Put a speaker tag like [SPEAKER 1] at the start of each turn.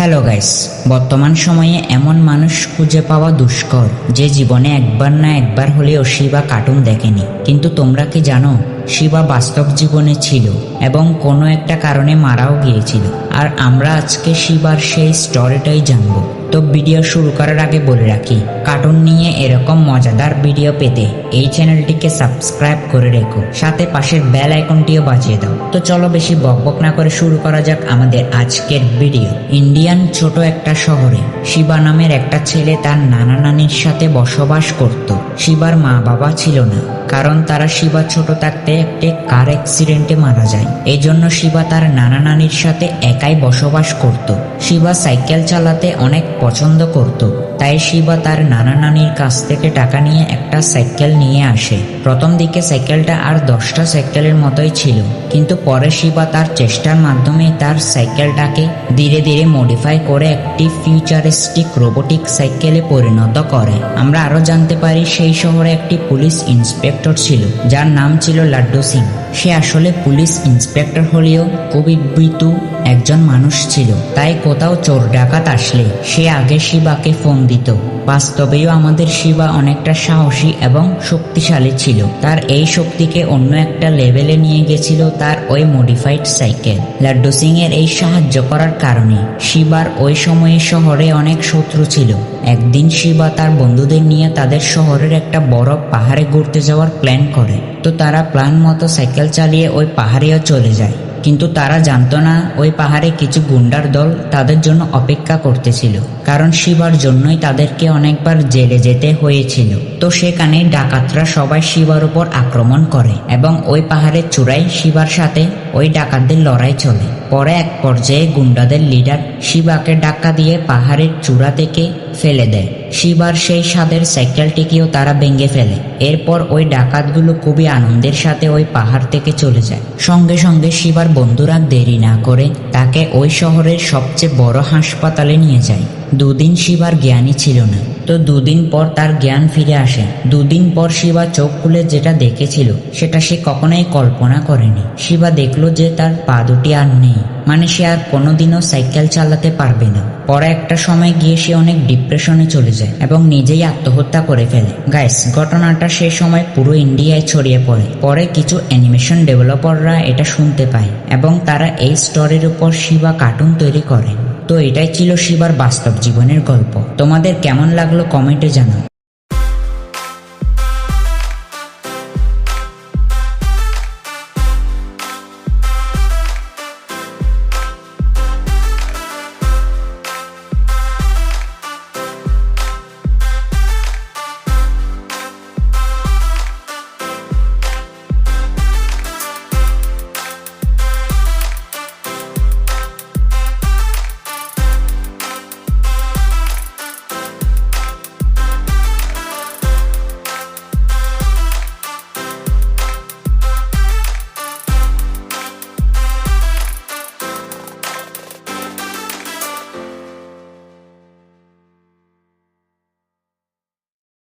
[SPEAKER 1] Hello guys বর্তমান সময়ে এমন মানুষ খুঁজে পাওয়া দুষ্কর, যে জীবনে একবার না একবার হলেও সে বা কার্টুন দেখেনি। কিন্তু তোমরা কি জানো শিবা বাস্তব জীবনে ছিল এবং কোনো একটা কারণে মারাও গিয়েছিল। আর আমরা আজকে শিবার সেই স্টোরিটাই জানব। তো ভিডিও শুরু করার আগে বলে রাখি কার্টুন নিয়ে এরকম মজাদার ভিডিও পেতে এই চ্যানেলটিকে সাবস্ক্রাইব করে রেখো। সাথে পাশের বেল আইকনটিও বাজিয়ে দাও। তো চলো বেশি বকবক না করে শুরু করা যাক আমাদের আজকের ভিডিও ইন্ডিয়ান ছোট একটা শহরে শিবা নামের একটা ছেলে তার নানা নানির সাথে বসবাস করত। শিবার মা বাবা ছিল না। কারণ তারা শিবা ছোট থাকতে একটি কার অ্যাক্সিডেন্টে মারা যায়। এই জন্য শিবা তার নানা নানির সাথে একাই বসবাস করত। শিবা সাইকেল চালাতে অনেক পছন্দ করত। তাই শিবা তার নানা নানির কাছ থেকে টাকা নিয়ে একটা সাইকেল নিয়ে আসে। প্রথম দিকে সাইকেলটা আর দশটা সাইকেলের মতোই ছিল, কিন্তু পরে শিবা তার চেষ্টার মাধ্যমে তার সাইকেলটাকে ধীরে ধীরে মডিফাই করে একটি ফিউচারিস্টিক রোবোটিক সাইকেলে পরিণত করে। আমরা আরও জানতে পারি সেই শহরে একটি পুলিশ ইন্সপেক্টর ছিল, যার নাম ছিল লাড্ডু সিং। সে আসলে পুলিশ ইন্সপেক্টর হলেও বিতু একজন মানুষ ছিল, তাই কোথাও চোর ডাকাত আসলে। সে আগে শিবাকে ফোন দিত বাস্তবেও আমাদের শিবা অনেকটা সাহসী এবং শক্তিশালী ছিল। তার এই শক্তিকে অন্য একটা লেভেলে নিয়ে গেছিল তার ওই মডিফাইড সাইকেল। লাড্ডু সিং এর এই সাহায্য করার কারণে শিবার ওই সময়ে শহরে অনেক শত্রু ছিল। একদিন শিবা তার বন্ধুদের নিয়ে তাদের শহরের একটা বড় পাহাড়ে ঘুরতে যাওয়ার প্ল্যান করে। তো তারা প্ল্যান মতো সাইকেল চালিয়ে ওই পাহাড়েও চলে যায়। কিন্তু তারা জানতো না, ওই পাহাড়ে কিছু গুন্ডার দল তাদের জন্য অপেক্ষা করতেছিল, কারণ শিবার জন্যই তাদেরকে অনেকবার জেলে যেতে হয়েছিল। তো সেখানে ডাকাতরা সবাই শিবার উপর আক্রমণ করে এবং ওই পাহাড়ের চূড়ায় শিবার সাথে ওই ডাকাতদের লড়াই চলে। পরে এক পর্যায়ে গুন্ডাদের লিডার শিবাকে ডাক্কা দিয়ে পাহাড়ের চূড়া থেকে ফেলে দেয়। শিবার সেই স্বাদের সাইকেলটিকেও তারা ভেঙে ফেলে। এরপর ওই ডাকাতগুলো খুবই আনন্দের সাথে ওই পাহাড় থেকে চলে যায়। সঙ্গে সঙ্গে শিবার বন্ধুরা দেরি না করে তাকে ওই শহরের সবচেয়ে বড় হাসপাতালে নিয়ে যায়। দুদিন শিবার জ্ঞানই ছিল না। তো দুদিন পর তার জ্ঞান ফিরে আসে। দুদিন পর শিবা চোখ খুলে যেটা দেখেছিল, সেটা সে কখনোই কল্পনা করেনি। শিবা দেখল যে তার পা দুটি আর নেই। মানে সে আর কোনোদিনও সাইকেল চালাতে পারবে না। পরে একটা সময় গিয়ে সে অনেক ডিপ্রেশনে চলে যায় এবং নিজেই আত্মহত্যা করে ফেলে। গাইস ঘটনাটা সে সময় পুরো ইন্ডিয়ায় ছড়িয়ে পড়ে। পরে কিছু অ্যানিমেশন ডেভেলপাররা এটা শুনতে পায় এবং তারা এই স্টোরির উপর শিবা কার্টুন তৈরি করে। তো এটাই ছিল শিবার বাস্তব জীবনের গল্প। তোমাদের কেমন লাগল কমেন্টে জানাও।